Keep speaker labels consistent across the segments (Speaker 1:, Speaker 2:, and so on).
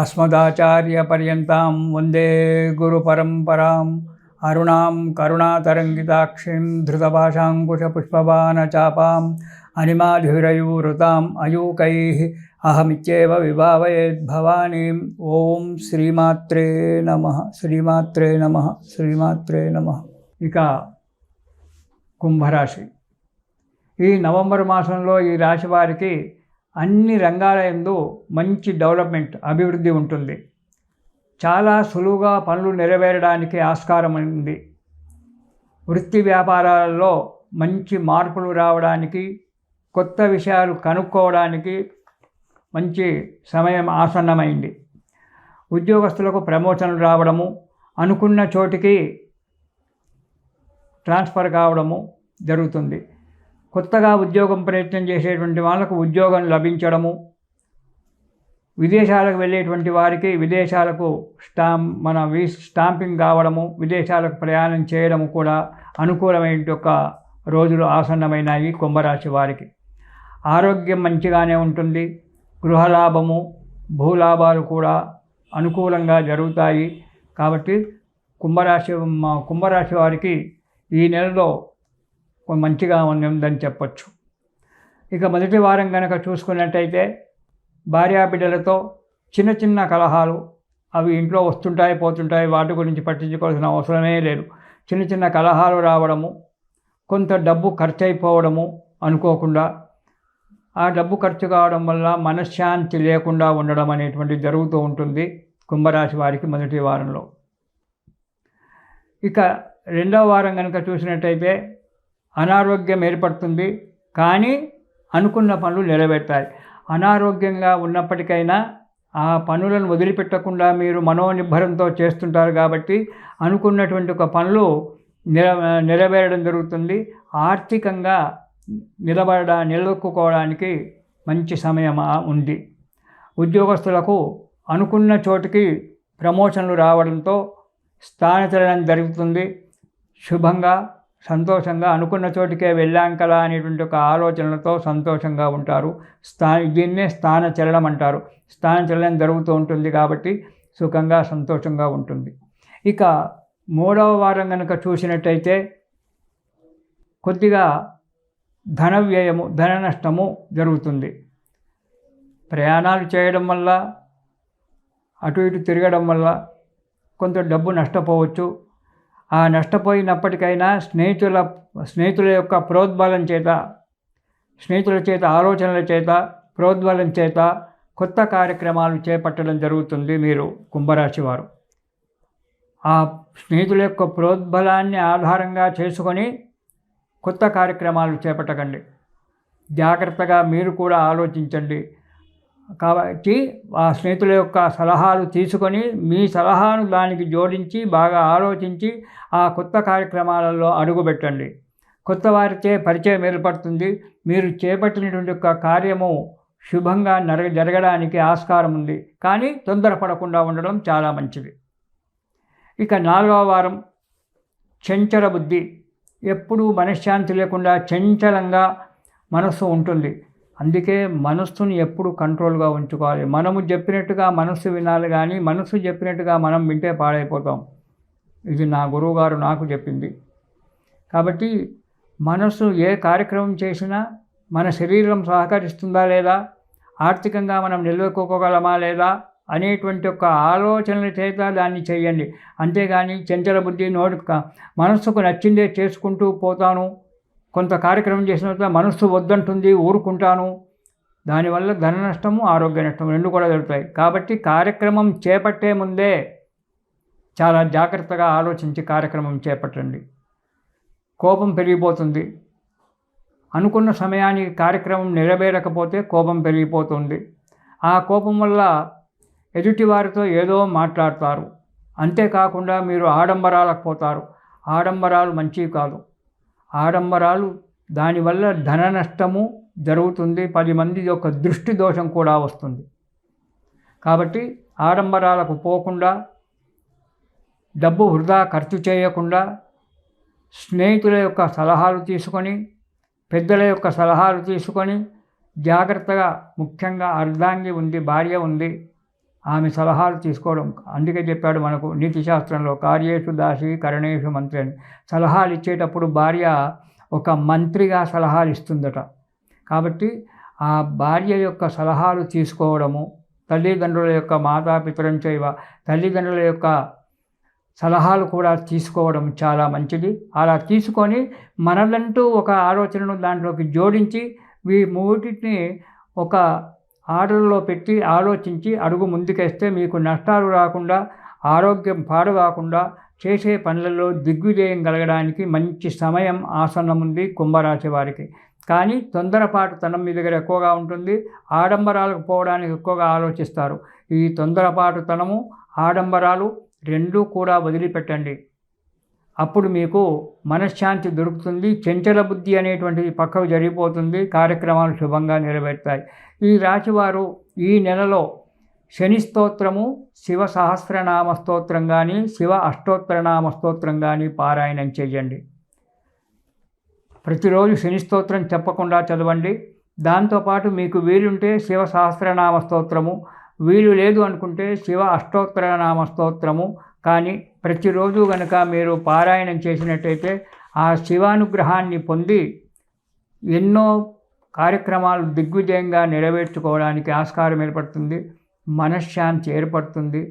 Speaker 1: అస్మదాచార్యపర్యంతాం వందే గురుపరంపరాం అరుణాం కరుణాతరంగితాక్షిం ధృతపాశాంకుశపుష్పబాణచాపాం అనిమాధిరయూరుతాం అయూకై అహమిత్యేవ విభావయేద్భవానీం ఓం శ్రీమాత్రే నమ శ్రీమాత్రే నమ శ్రీమాత్రే నమ ఇక కుంభరాశి. ఈ నవంబర్ మాసంలో ఈ రాశి వారికి అన్ని రంగాలయందు మంచి డెవలప్మెంట్ అభివృద్ధి ఉంటుంది. చాలా సులువుగా పనులు నెరవేరడానికి ఆస్కారం ఉంది. వృత్తి వ్యాపారాలలో మంచి మార్పులు రావడానికి కొత్త విషయాలు కనుక్కోవడానికి మంచి సమయం ఆసన్నమైంది. ఉద్యోగస్తులకు ప్రమోషన్లు రావడము అనుకున్న చోటికి ట్రాన్స్ఫర్ కావడము జరుగుతుంది. కొత్తగా ఉద్యోగం ప్రయత్నం చేసేటువంటి వాళ్ళకు ఉద్యోగం లభించడము. విదేశాలకు వెళ్ళేటువంటి వారికి విదేశాలకు స్టాం మన వీ స్టాంపింగ్ కావడము విదేశాలకు ప్రయాణం చేయడము కూడా అనుకూలమైన యొక్క రోజులు ఆసన్నమైనాయి కుంభరాశి వారికి. ఆరోగ్యం మంచిగానే ఉంటుంది గృహలాభము భూలాభాలు కూడా అనుకూలంగా జరుగుతాయి. కాబట్టి కుంభరాశి కుంభరాశి వారికి ఈ నెలలో మంచిగా ఉందని చెప్పచ్చు. ఇక మొదటి వారం కనుక చూసుకున్నట్టయితే భార్యాబిడ్డలతో చిన్న చిన్న కలహాలు అవి ఇంట్లో వస్తుంటాయి పోతుంటాయి వాటి గురించి పట్టించుకోవాల్సిన అవసరమే లేదు. చిన్న చిన్న కలహాలు రావడము కొంత డబ్బు ఖర్చు అయిపోవడము అనుకోకుండా ఆ డబ్బు ఖర్చు కావడం వల్ల మనశ్శాంతి లేకుండా ఉండడం అనేటువంటిది జరుగుతూ ఉంటుంది కుంభరాశి వారికి మొదటి వారంలో. ఇక రెండవ వారం కనుక చూసినట్టయితే అనారోగ్యం ఏర్పడుతుంది. కానీ అనుకున్న పనులు నెరవేర్తాయి. అనారోగ్యంగా ఉన్నప్పటికైనా ఆ పనులను వదిలిపెట్టకుండా మీరు మనోనిబ్బరంతో చేస్తుంటారు కాబట్టి అనుకున్నటువంటి ఒక పనులు నెర నెరవేరడం జరుగుతుంది. ఆర్థికంగా నిలబడ నిలదొక్కుకోవడానికి మంచి సమయం ఉంది. ఉద్యోగస్తులకు అనుకున్న చోటుకి ప్రమోషన్లు రావడంతో స్థానచలనం జరుగుతుంది. శుభంగా సంతోషంగా అనుకున్న చోటికే వెళ్ళాం కదా అనేటువంటి ఒక ఆలోచనలతో సంతోషంగా ఉంటారు. స్థా దీన్నే స్థాన చలనం అంటారు. స్థాన చలనం జరుగుతూ ఉంటుంది కాబట్టి సుఖంగా సంతోషంగా ఉంటుంది. ఇక మూడవ వారం కనుక చూసినట్టయితే కొద్దిగా ధన వ్యయము ధన నష్టము జరుగుతుంది. ప్రయాణాలు చేయడం వల్ల అటు ఇటు తిరగడం వల్ల కొంత డబ్బు నష్టపోవచ్చు. ఆ నష్టపోయినప్పటికైనా స్నేహితుల స్నేహితుల యొక్క ప్రోద్బలం చేత స్నేహితుల చేత ఆలోచనల చేత ప్రోద్బలం చేత కొత్త కార్యక్రమాలు చేపట్టడం జరుగుతుంది మీరు కుంభరాశి వారు. ఆ స్నేహితుల యొక్క ప్రోద్బలాన్ని ఆధారంగా చేసుకొని కొత్త కార్యక్రమాలు చేపట్టకండి. జాగ్రత్తగా మీరు కూడా ఆలోచించండి. కాబట్టి ఆ స్నేహితుల యొక్క సలహాలు తీసుకొని మీ సలహాను దానికి జోడించి బాగా ఆలోచించి ఆ కొత్త కార్యక్రమాలలో అడుగుపెట్టండి. కొత్త వారిచే పరిచయం ఏర్పడుతుంది. మీరు చేపట్టినటువంటి యొక్క కార్యము శుభంగా నరగ జరగడానికి ఆస్కారం ఉంది. కానీ తొందరపడకుండా ఉండడం చాలా మంచిది. ఇక నాలుగవ వారం చంచల బుద్ధి. ఎప్పుడూ మనశ్శాంతి లేకుండా చంచలంగా మనస్సు ఉంటుంది. అందుకే మనస్సును ఎప్పుడు కంట్రోల్గా ఉంచుకోవాలి. మనము చెప్పినట్టుగా మనస్సు వినాలి కానీ మనస్సు చెప్పినట్టుగా మనం వింటే పాడైపోతాం. ఇది నా గురువుగారు నాకు చెప్పింది. కాబట్టి మనస్సు ఏ కార్యక్రమం చేసినా మన శరీరం సహకరిస్తుందా లేదా? ఆర్థికంగా మనం నిలదొక్కుకోగలమా లేదా? అనేటువంటి ఒక ఆలోచనల చేత దాన్ని చేయండి. అంతేగాని చంచల బుద్ధి నోటి మనస్సుకు నచ్చిందే చేసుకుంటూ పోతాను. కొంత కార్యక్రమం చేసిన తర్వాత మనస్సు వద్దంటుంది ఊరుకుంటాను. దానివల్ల ధన నష్టము ఆరోగ్య నష్టం రెండు కూడా జరుగుతాయి. కాబట్టి కార్యక్రమం చేపట్టే ముందే చాలా జాగ్రత్తగా ఆలోచించి కార్యక్రమం చేపట్టండి. కోపం పెరిగిపోతుంది. అనుకున్న సమయానికి కార్యక్రమం నెరవేరకపోతే కోపం పెరిగిపోతుంది. ఆ కోపం వల్ల ఎదుటివారితో ఏదో మాట్లాడతారు. అంతేకాకుండా మీరు ఆడంబరాలకు పోతారు. ఆడంబరాలు మంచివి కాదు. ఆడంబరాలు దానివల్ల ధన నష్టము జరుగుతుంది. పది మంది యొక్క దృష్టి దోషం కూడా వస్తుంది. కాబట్టి ఆడంబరాలకు పోకుండా డబ్బు వృధా ఖర్చు చేయకుండా స్నేహితుల యొక్క సలహాలు తీసుకొని పెద్దల యొక్క సలహాలు తీసుకొని జాగ్రత్తగా ముఖ్యంగా అర్ధాంగి ఉంది భార్య ఉంది ఆమె సలహాలు తీసుకోవడం. అందుకే చెప్పాడు మనకు నీతి శాస్త్రంలో కార్యేషు దాసి కరణేషు మంత్రి అని సలహాలు ఇచ్చేటప్పుడు భార్య ఒక మంత్రిగా సలహాలు ఇస్తుందట. కాబట్టి ఆ భార్య యొక్క సలహాలు తీసుకోవడము తల్లిదండ్రుల యొక్క మాతాపితరం చేయవ తల్లిదండ్రుల యొక్క సలహాలు కూడా తీసుకోవడం చాలా మంచిది. అలా తీసుకొని మనలంటూ ఒక ఆలోచనను దాంట్లోకి జోడించి వీ మూటిని ఒక ఆర్డర్లో పెట్టి ఆలోచించి అడుగు ముందుకేస్తే మీకు నష్టాలు రాకుండా ఆరోగ్యం పాడు కాకుండా చేసే పనులలో దిగ్విజయం కలగడానికి మంచి సమయం ఆసనం ఉంది కుంభరాశి వారికి. కానీ తొందరపాటు తనం మీ దగ్గర ఎక్కువగా ఉంటుంది ఆడంబరాలకు పోవడానికి ఎక్కువగా ఆలోచిస్తారు. ఈ తొందరపాటు తనము ఆడంబరాలు రెండూ కూడా వదిలిపెట్టండి. అప్పుడు మీకు మనశ్శాంతి దొరుకుతుంది చెంచల బుద్ధి అనేటువంటిది పక్కకు జరిగిపోతుంది కార్యక్రమాలు శుభంగా నెరవేరుతాయి. ఈ రాశివారు ఈ నెలలో శని స్తోత్రము శివ సహస్రనామ స్తోత్రం కానీ శివ అష్టోత్తరనామ స్తోత్రం కానీ పారాయణం చేయండి. ప్రతిరోజు శని స్తోత్రం చెప్పకుండా చదవండి. దాంతోపాటు మీకు వీలుంటే శివ సహస్రనామ స్తోత్రము వీలు లేదు అనుకుంటే శివ అష్టోత్తరనామ స్తోత్రము కానీ ప్రతిరోజు కనుక మీరు పారాయణం చేసినట్టయితే ఆ శివానుగ్రహాన్ని పొంది ఎన్నో కార్యక్రమాలు దిగ్విజయంగా నెరవేర్చుకోవడానికి ఆస్కారం ఏర్పడుతుంది మనశ్శాంతి ఏర్పడుతుంది.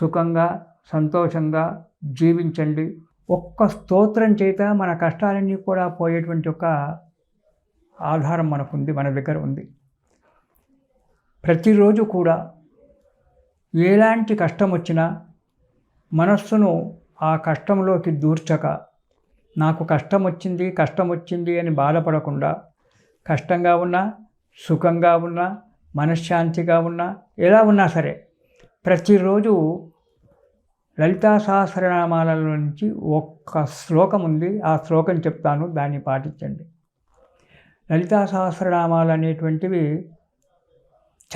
Speaker 1: సుఖంగా సంతోషంగా జీవించండి. ఒక్క స్తోత్రం చేత మన కష్టాలన్నీ కూడా పోయేటువంటి ఒక ఆధారం మనకుంది మన దగ్గర ఉంది. ప్రతిరోజు కూడా ఎలాంటి కష్టం వచ్చినా మనస్సును ఆ కష్టంలోకి దూర్చక నాకు కష్టం వచ్చింది కష్టం వచ్చింది అని బాధపడకుండా కష్టంగా ఉన్నా సుఖంగా ఉన్నా మనశ్శాంతిగా ఉన్నా ఎలా ఉన్నా సరే ప్రతిరోజు లలితా సహస్రనామాల నుంచి ఒక్క శ్లోకం ఉంది. ఆ శ్లోకం చెప్తాను దాన్ని పాటించండి. లలితా సహస్రనామాలు అనేటువంటివి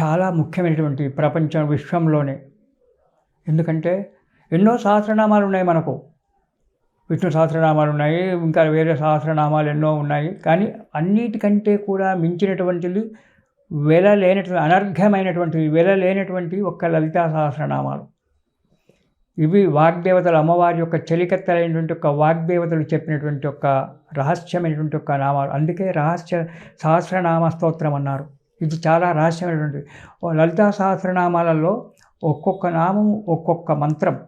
Speaker 1: చాలా ముఖ్యమైనటువంటి ప్రపంచం విశ్వంలోనే. ఎందుకంటే ఎన్నో సహస్రనామాలు ఉన్నాయి మనకు. విష్ణు సహస్రనామాలు ఉన్నాయి ఇంకా వేరే సహస్రనామాలు ఎన్నో ఉన్నాయి. కానీ అన్నిటికంటే కూడా మించినటువంటిది వెల లేనటువంటి అనర్ఘమైనటువంటి వెల లేనటువంటి ఒక్క లలితా సహస్రనామాలు. ఇవి వాగ్దేవతలు అమ్మవారి యొక్క చలికత్తలైనటువంటి ఒక వాగ్దేవతలు చెప్పినటువంటి ఒక రహస్యమైనటువంటి ఒక నామాలు. అందుకే రహస్య సహస్రనామ స్తోత్రం అన్నారు. ఇది చాలా రహస్యమైనటువంటి లలితా సహస్రనామాలలో ఒక్కొక్క నామం ఒక్కొక్క మంత్రం.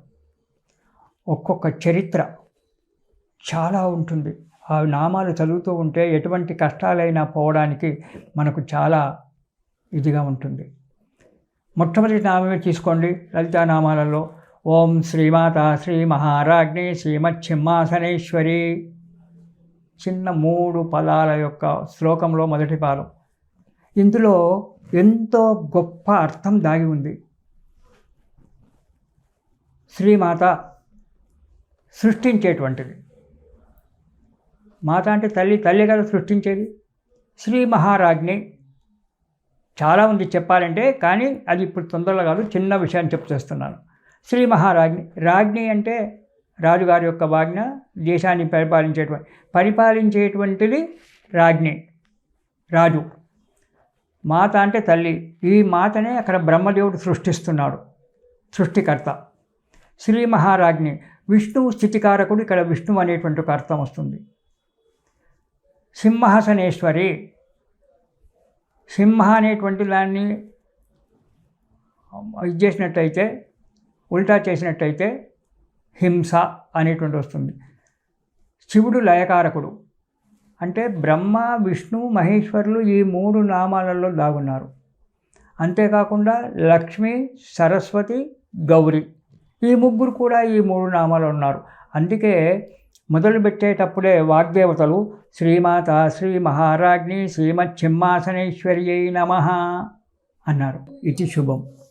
Speaker 1: ఒక్కొక్క చరిత్ర చాలా ఉంటుంది. ఆ నామాలు చదువుతూ ఉంటే ఎటువంటి కష్టాలైనా పోవడానికి మనకు చాలా ఇదిగా ఉంటుంది. మొట్టమొదటి నామమే తీసుకోండి. లలితానామాలలో ఓం శ్రీమాత శ్రీ మహారాజ్ఞి శ్రీమచ్ఛిమ్మాసనేశ్వరి చిన్న మూడు పదాల యొక్క శ్లోకంలో మొదటి పాదం. ఇందులో ఎంతో గొప్ప అర్థం దాగి ఉంది. శ్రీమాత సృష్టించేటువంటిది. మాత అంటే తల్లి తల్లి కదా సృష్టించేది. శ్రీ మహారాజ్ని చాలా ఉంది చెప్పాలంటే కానీ అది ఇప్పుడు తొందరగా కాదు చిన్న విషయాన్ని చెప్తేస్తున్నాను శ్రీ మహారాజ్ని రాజ్ని అంటే రాజుగారి యొక్క వాజ్ఞ దేశాన్ని పరిపాలించేటువంటి పరిపాలించేటువంటిది రాజ్ని రాజు. మాత అంటే తల్లి. ఈ మాతనే అక్కడ బ్రహ్మదేవుడు సృష్టిస్తున్నాడు సృష్టికర్త. శ్రీ మహారాజ్ని విష్ణువు స్థితికారకుడు ఇక్కడ విష్ణువు అనేటువంటి ఒక అర్థం వస్తుంది. సింహాసనేశ్వరి. సింహ అనేటువంటి దాన్ని ఇది చేసినట్టయితే ఉల్టా చేసినట్టయితే హింస అనేటువంటి వస్తుంది. శివుడు లయకారకుడు. అంటే బ్రహ్మ విష్ణు మహేశ్వరులు ఈ మూడు నామాలలో దాగున్నారు. అంతేకాకుండా లక్ష్మి సరస్వతి గౌరీ. ఈ ముగ్గురు కూడా ఈ మూడు నామాలు ఉన్నారు. అందుకే మొదలు పెట్టేటప్పుడే వాగ్దేవతలు శ్రీమాత శ్రీ మహారాజ్ని శ్రీమచ్ఛిమ్మాసనేశ్వరి నమ అన్నారు. ఇది శుభం.